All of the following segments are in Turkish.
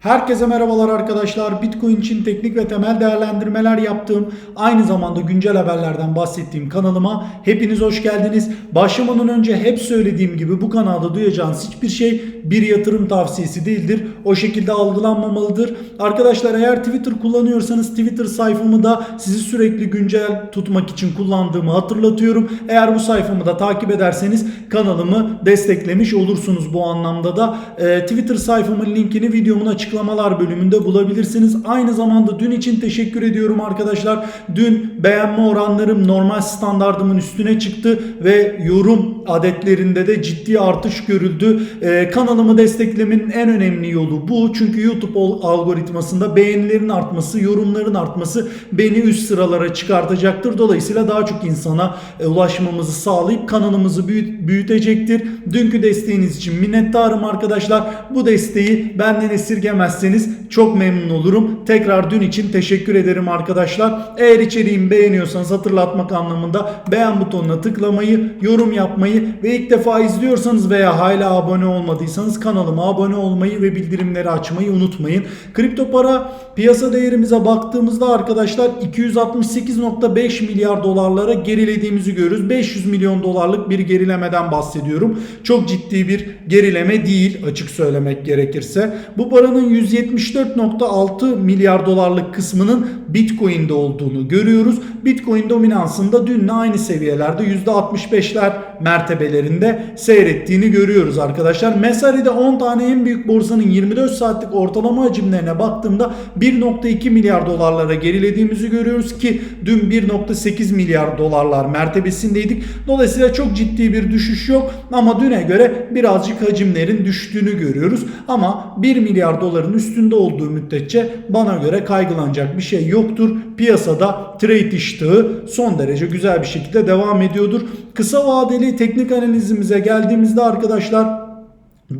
Herkese merhabalar arkadaşlar. Bitcoin için teknik ve temel değerlendirmeler yaptığım, aynı zamanda güncel haberlerden bahsettiğim kanalıma hepiniz hoş geldiniz. Başlamadan önce hep söylediğim gibi bu kanalda duyacağınız hiçbir şey bir yatırım tavsiyesi değildir. O şekilde algılanmamalıdır. Arkadaşlar eğer Twitter kullanıyorsanız Twitter sayfamı da sizi sürekli güncel tutmak için kullandığımı hatırlatıyorum. Eğer bu sayfamı da takip ederseniz kanalımı desteklemiş olursunuz bu anlamda da. Ee, Twitter sayfamın linkini videomun açıklamalar bölümünde bulabilirsiniz. Aynı zamanda dün için teşekkür ediyorum arkadaşlar. Dün beğenme oranlarım normal standardımın üstüne çıktı ve yorum adetlerinde de ciddi artış görüldü. Ee, kanalımı desteklemenin en önemli yolu bu. Çünkü YouTube algoritmasında beğenilerin artması, yorumların artması beni üst sıralara çıkartacaktır. Dolayısıyla daha çok insana e, ulaşmamızı sağlayıp kanalımızı büyüt- büyütecektir. Dünkü desteğiniz için minnettarım arkadaşlar. Bu desteği benden esirgemezseniz çok memnun olurum. Tekrar dün için teşekkür ederim arkadaşlar. Eğer içeriğimi beğeniyorsanız hatırlatmak anlamında beğen butonuna tıklamayı, yorum yapmayı ve ilk defa izliyorsanız veya hala abone olmadıysanız kanalıma abone olmayı ve bildirimleri açmayı unutmayın. Kripto para piyasa değerimize baktığımızda arkadaşlar 268.5 milyar dolarlara gerilediğimizi görürüz. 500 milyon dolarlık bir gerilemeden bahsediyorum. Çok ciddi bir gerileme değil açık söylemek gerekirse. Bu paranın 174.6 milyar dolarlık kısmının Bitcoin'de olduğunu görüyoruz. Bitcoin dominansında dünle aynı seviyelerde %65'ler mertebelerinde seyrettiğini görüyoruz arkadaşlar. Mesari'de 10 tane en büyük borsanın 24 saatlik ortalama hacimlerine baktığımda 1.2 milyar dolarlara gerilediğimizi görüyoruz ki dün 1.8 milyar dolarlar mertebesindeydik. Dolayısıyla çok ciddi bir düşüş yok ama düne göre birazcık hacimlerin düştüğünü görüyoruz. Ama 1 milyar doların üstünde olduğu müddetçe bana göre kaygılanacak bir şey yoktur. Piyasada trade iştahı son derece güzel bir şekilde devam ediyordur. Kısa vadeli teknik analizimize geldiğimizde arkadaşlar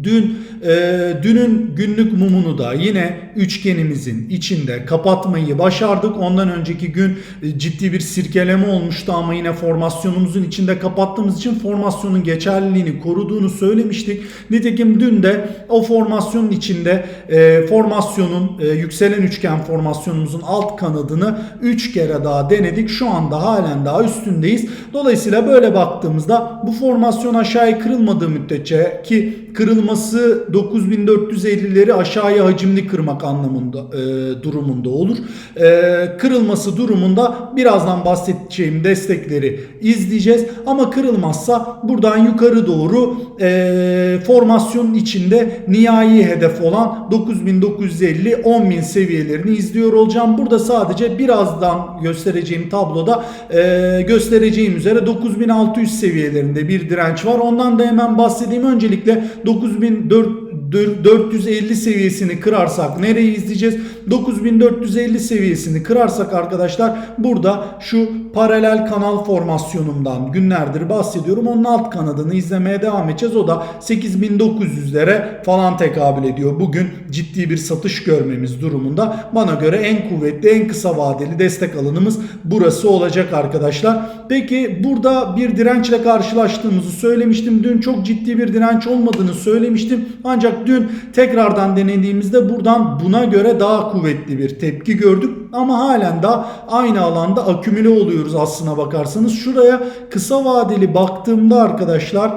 Dün e, dünün günlük mumunu da yine üçgenimizin içinde kapatmayı başardık. Ondan önceki gün e, ciddi bir sirkeleme olmuştu ama yine formasyonumuzun içinde kapattığımız için formasyonun geçerliliğini koruduğunu söylemiştik. Nitekim dün de o formasyonun içinde e, formasyonun e, yükselen üçgen formasyonumuzun alt kanadını 3 kere daha denedik. Şu anda halen daha üstündeyiz. Dolayısıyla böyle baktığımızda bu formasyon aşağıya kırılmadığı müddetçe ki kırılması 9450'leri aşağıya hacimli kırmak anlamında e, durumunda olur. E, kırılması durumunda birazdan bahsedeceğim destekleri izleyeceğiz. Ama kırılmazsa buradan yukarı doğru e, formasyonun içinde nihai hedef olan 9950 10000 seviyelerini izliyor olacağım. Burada sadece birazdan göstereceğim tabloda e, göstereceğim üzere 9600 seviyelerinde bir direnç var. Ondan da hemen bahsedeyim. Öncelikle 9400 9450 seviyesini kırarsak nereyi izleyeceğiz? 9450 seviyesini kırarsak arkadaşlar burada şu paralel kanal formasyonumdan günlerdir bahsediyorum. Onun alt kanadını izlemeye devam edeceğiz. O da 8900'lere falan tekabül ediyor. Bugün ciddi bir satış görmemiz durumunda. Bana göre en kuvvetli, en kısa vadeli destek alanımız burası olacak arkadaşlar. Peki burada bir dirençle karşılaştığımızı söylemiştim. Dün çok ciddi bir direnç olmadığını söylemiştim. Ancak dün tekrardan denediğimizde buradan buna göre daha kuvvetli bir tepki gördük. Ama halen daha aynı alanda akümüle oluyoruz aslına bakarsanız. Şuraya kısa vadeli baktığımda arkadaşlar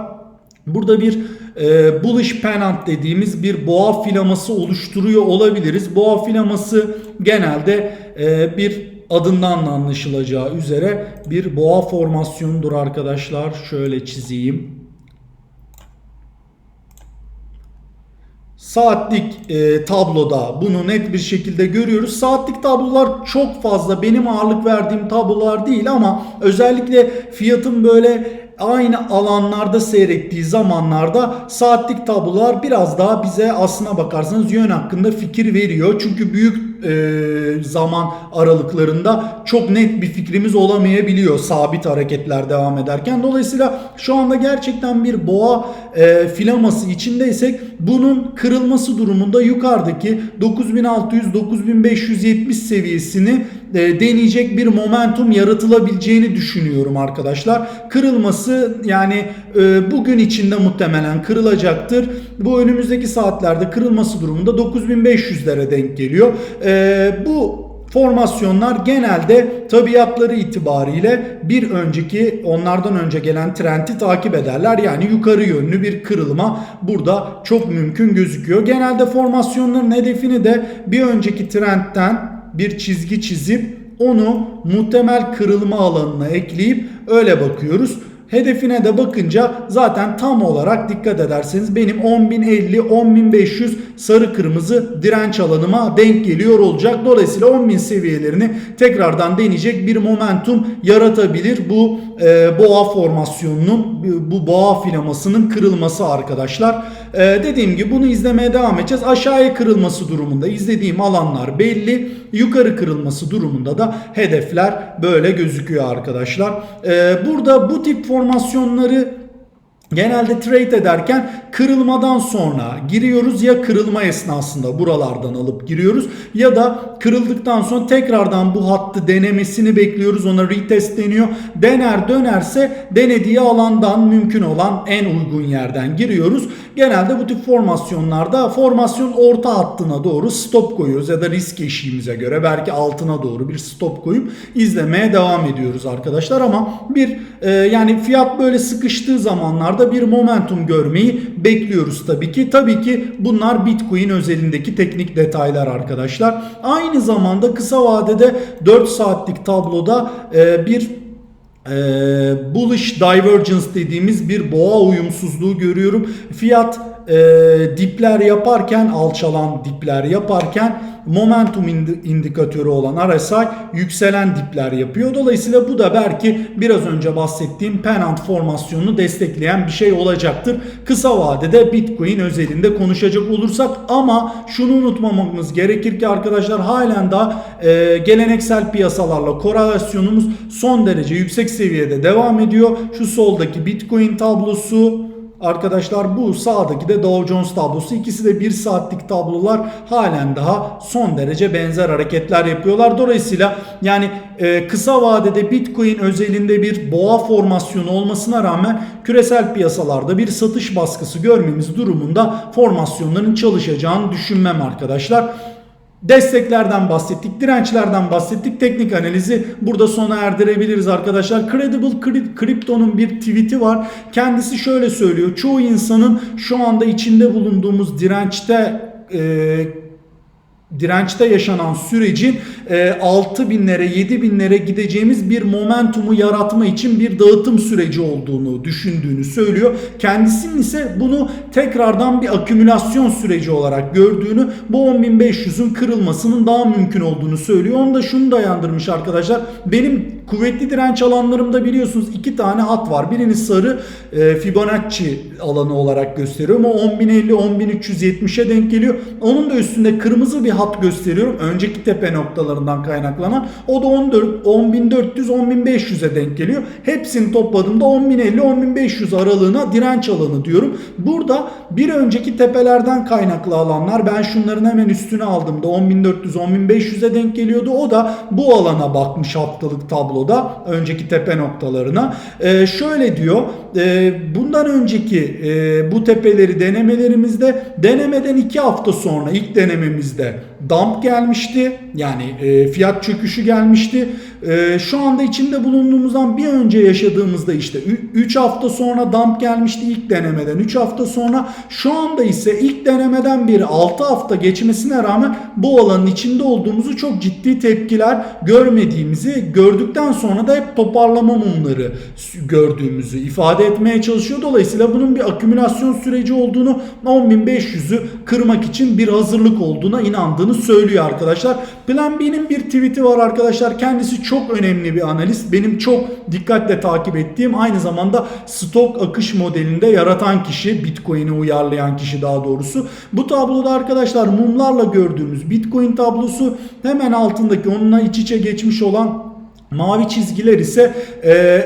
burada bir e, bullish pennant dediğimiz bir boğa filaması oluşturuyor olabiliriz. Boğa filaması genelde e, bir adından da anlaşılacağı üzere bir boğa formasyonudur arkadaşlar. Şöyle çizeyim. Saatlik e, tabloda bunu net bir şekilde görüyoruz. Saatlik tablolar çok fazla benim ağırlık verdiğim tablolar değil ama özellikle fiyatın böyle aynı alanlarda seyrettiği zamanlarda saatlik tablolar biraz daha bize aslına bakarsanız yön hakkında fikir veriyor. Çünkü büyük e, zaman aralıklarında çok net bir fikrimiz olamayabiliyor sabit hareketler devam ederken. Dolayısıyla şu anda gerçekten bir boğa e, filaması içindeysek bunun kırılması durumunda yukarıdaki 9600-9570 seviyesini e, deneyecek bir momentum yaratılabileceğini düşünüyorum arkadaşlar. Kırılması yani e, bugün içinde muhtemelen kırılacaktır. Bu önümüzdeki saatlerde kırılması durumunda 9500'lere denk geliyor. E, bu Formasyonlar genelde tabiatları itibariyle bir önceki onlardan önce gelen trendi takip ederler. Yani yukarı yönlü bir kırılma burada çok mümkün gözüküyor. Genelde formasyonların hedefini de bir önceki trendten bir çizgi çizip onu muhtemel kırılma alanına ekleyip öyle bakıyoruz. Hedefine de bakınca zaten tam olarak dikkat ederseniz benim 10.050 10.500 sarı kırmızı direnç alanıma denk geliyor olacak. Dolayısıyla 10.000 seviyelerini tekrardan deneyecek bir momentum yaratabilir bu e, boğa formasyonunun bu boğa filamasının kırılması arkadaşlar. E, dediğim gibi bunu izlemeye devam edeceğiz. Aşağıya kırılması durumunda izlediğim alanlar belli. Yukarı kırılması durumunda da hedefler böyle gözüküyor arkadaşlar. E, burada bu tip formasyonları Genelde trade ederken kırılmadan sonra giriyoruz ya kırılma esnasında buralardan alıp giriyoruz ya da kırıldıktan sonra tekrardan bu hattı denemesini bekliyoruz ona retest deniyor. Dener dönerse denediği alandan mümkün olan en uygun yerden giriyoruz. Genelde bu tip formasyonlarda formasyon orta hattına doğru stop koyuyoruz ya da risk eşiğimize göre belki altına doğru bir stop koyup izlemeye devam ediyoruz arkadaşlar ama bir e, yani fiyat böyle sıkıştığı zamanlarda bir momentum görmeyi bekliyoruz tabii ki. Tabii ki bunlar Bitcoin özelindeki teknik detaylar arkadaşlar. Aynı zamanda kısa vadede 4 saatlik tabloda e, bir e, bullish divergence dediğimiz bir boğa uyumsuzluğu görüyorum. Fiyat e, dipler yaparken alçalan dipler yaparken momentum indikatörü olan RSI yükselen dipler yapıyor. Dolayısıyla bu da belki biraz önce bahsettiğim Pennant formasyonunu destekleyen bir şey olacaktır. Kısa vadede Bitcoin özelinde konuşacak olursak ama şunu unutmamamız gerekir ki arkadaşlar halen daha e, geleneksel piyasalarla korelasyonumuz son derece yüksek seviyede devam ediyor. Şu soldaki Bitcoin tablosu Arkadaşlar bu sağdaki de Dow Jones tablosu. İkisi de 1 saatlik tablolar halen daha son derece benzer hareketler yapıyorlar. Dolayısıyla yani e, kısa vadede Bitcoin özelinde bir boğa formasyonu olmasına rağmen küresel piyasalarda bir satış baskısı görmemiz durumunda formasyonların çalışacağını düşünmem arkadaşlar. Desteklerden bahsettik, dirençlerden bahsettik. Teknik analizi burada sona erdirebiliriz arkadaşlar. Credible Crypto'nun bir tweet'i var. Kendisi şöyle söylüyor. Çoğu insanın şu anda içinde bulunduğumuz dirençte e, dirençte yaşanan sürecin e, 6 binlere 7 binlere gideceğimiz bir momentumu yaratma için bir dağıtım süreci olduğunu düşündüğünü söylüyor. Kendisinin ise bunu tekrardan bir akümülasyon süreci olarak gördüğünü bu 10.500'ün kırılmasının daha mümkün olduğunu söylüyor. Onu da şunu dayandırmış arkadaşlar. Benim kuvvetli direnç alanlarımda biliyorsunuz iki tane hat var. Birini sarı e, Fibonacci alanı olarak gösteriyorum. O 10.050 10.370'e denk geliyor. Onun da üstünde kırmızı bir hat gösteriyorum. Önceki tepe noktalarından kaynaklanan. O da 14 10.400 10.500'e denk geliyor. Hepsini topladığımda 10.050 10.500 aralığına direnç alanı diyorum. Burada bir önceki tepelerden kaynaklı alanlar ben şunların hemen üstüne aldığımda 10.400 10.500'e denk geliyordu. O da bu alana bakmış haftalık tabloda önceki tepe noktalarına. Ee, şöyle diyor e, bundan önceki e, bu tepeleri denemelerimizde denemeden 2 hafta sonra ilk denememizde dump gelmişti. Yani e, fiyat çöküşü gelmişti. E, şu anda içinde bulunduğumuzdan bir önce yaşadığımızda işte 3 hafta sonra dump gelmişti ilk denemeden. 3 hafta sonra şu anda ise ilk denemeden beri 6 hafta geçmesine rağmen bu alanın içinde olduğumuzu çok ciddi tepkiler görmediğimizi gördükten sonra da hep toparlama mumları gördüğümüzü ifade etmeye çalışıyor. Dolayısıyla bunun bir akümülasyon süreci olduğunu 10.500'ü kırmak için bir hazırlık olduğuna inandığını aldığını söylüyor arkadaşlar. Plan B'nin bir tweet'i var arkadaşlar. Kendisi çok önemli bir analist. Benim çok dikkatle takip ettiğim aynı zamanda stok akış modelinde yaratan kişi, Bitcoin'i uyarlayan kişi daha doğrusu. Bu tabloda arkadaşlar mumlarla gördüğümüz Bitcoin tablosu hemen altındaki onunla iç içe geçmiş olan mavi çizgiler ise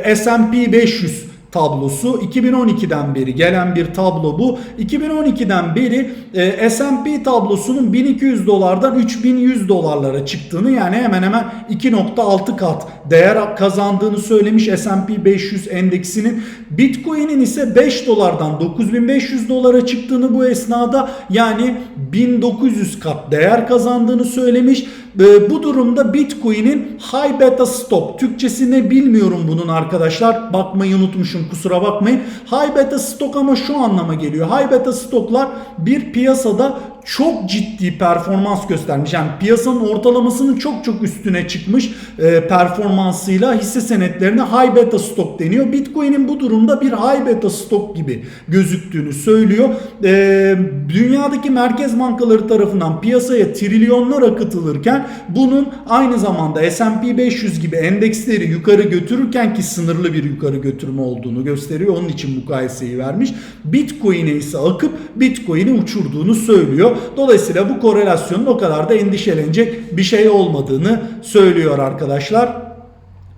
e, S&P 500 tablosu 2012'den beri gelen bir tablo bu. 2012'den beri e, S&P tablosunun 1200 dolardan 3100 dolarlara çıktığını yani hemen hemen 2.6 kat değer kazandığını söylemiş S&P 500 endeksinin. Bitcoin'in ise 5 dolardan 9500 dolara çıktığını bu esnada yani 1900 kat değer kazandığını söylemiş. E, bu durumda Bitcoin'in high beta stock Türkçesi ne bilmiyorum bunun arkadaşlar. Bakmayı unutmuşum kusura bakmayın. High beta stock ama şu anlama geliyor. High beta stocklar bir piyasada çok ciddi performans göstermiş. Yani piyasanın ortalamasının çok çok üstüne çıkmış e, performansıyla hisse senetlerine high beta stock deniyor. Bitcoin'in bu durumda bir high beta stock gibi gözüktüğünü söylüyor. E, dünyadaki merkez bankaları tarafından piyasaya trilyonlar akıtılırken bunun aynı zamanda S&P 500 gibi endeksleri yukarı götürürken ki sınırlı bir yukarı götürme olduğunu gösteriyor. Onun için mukayeseyi vermiş. Bitcoin'e ise akıp Bitcoin'i uçurduğunu söylüyor. Dolayısıyla bu korelasyonun o kadar da endişelenecek bir şey olmadığını söylüyor arkadaşlar.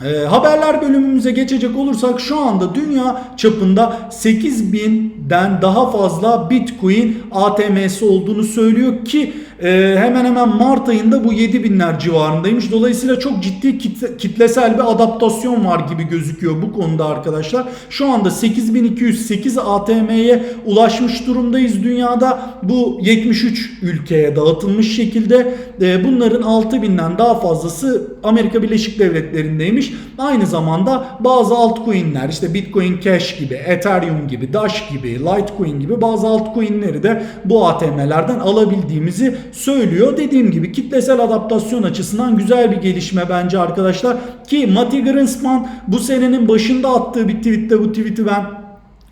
E, haberler bölümümüze geçecek olursak şu anda dünya çapında 8000'den daha fazla Bitcoin ATM'si olduğunu söylüyor ki e, hemen hemen Mart ayında bu 7000'ler civarındaymış. Dolayısıyla çok ciddi kitle, kitlesel bir adaptasyon var gibi gözüküyor bu konuda arkadaşlar. Şu anda 8208 ATM'ye ulaşmış durumdayız dünyada. Bu 73 ülkeye dağıtılmış şekilde. E, bunların 6000'den daha fazlası Amerika Birleşik Devletleri'ndeymiş. Aynı zamanda bazı altcoin'ler işte Bitcoin Cash gibi, Ethereum gibi, Dash gibi, Litecoin gibi bazı altcoin'leri de bu ATM'lerden alabildiğimizi söylüyor. Dediğim gibi kitlesel adaptasyon açısından güzel bir gelişme bence arkadaşlar. Ki Mati Greenspan bu senenin başında attığı bir tweette bu tweet'i ben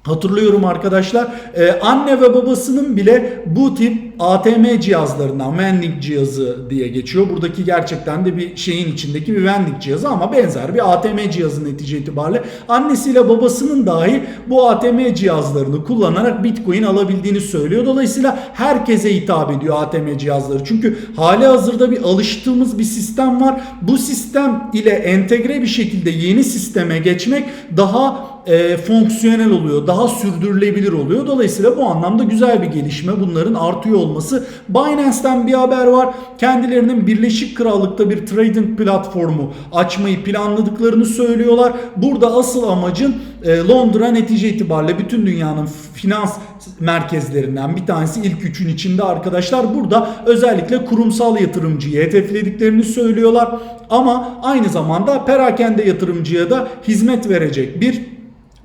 Hatırlıyorum arkadaşlar ee, anne ve babasının bile bu tip ATM cihazlarından vending cihazı diye geçiyor. Buradaki gerçekten de bir şeyin içindeki bir vending cihazı ama benzer bir ATM cihazı netice itibariyle annesiyle babasının dahi bu ATM cihazlarını kullanarak Bitcoin alabildiğini söylüyor. Dolayısıyla herkese hitap ediyor ATM cihazları. Çünkü hali hazırda bir alıştığımız bir sistem var. Bu sistem ile entegre bir şekilde yeni sisteme geçmek daha e, fonksiyonel oluyor, daha sürdürülebilir oluyor. Dolayısıyla bu anlamda güzel bir gelişme. Bunların artıyor olması. Binance'ten bir haber var. Kendilerinin Birleşik Krallık'ta bir trading platformu açmayı planladıklarını söylüyorlar. Burada asıl amacın e, Londra netice itibariyle bütün dünyanın finans merkezlerinden bir tanesi ilk üçün içinde arkadaşlar. Burada özellikle kurumsal yatırımcıyı hedeflediklerini söylüyorlar. Ama aynı zamanda perakende yatırımcıya da hizmet verecek bir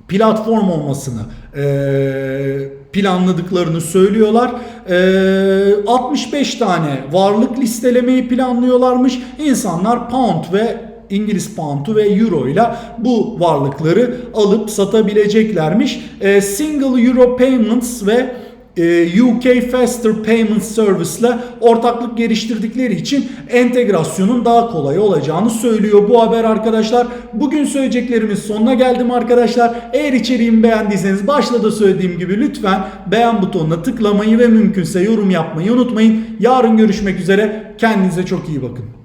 platform olmasını e, planladıklarını söylüyorlar. E, 65 tane varlık listelemeyi planlıyorlarmış. İnsanlar pound ve İngiliz pound'u ve euro ile bu varlıkları alıp satabileceklermiş. E, single euro payments ve UK Faster Payment Service ile ortaklık geliştirdikleri için entegrasyonun daha kolay olacağını söylüyor bu haber arkadaşlar. Bugün söyleyeceklerimiz sonuna geldim arkadaşlar. Eğer içeriğimi beğendiyseniz başta da söylediğim gibi lütfen beğen butonuna tıklamayı ve mümkünse yorum yapmayı unutmayın. Yarın görüşmek üzere. Kendinize çok iyi bakın.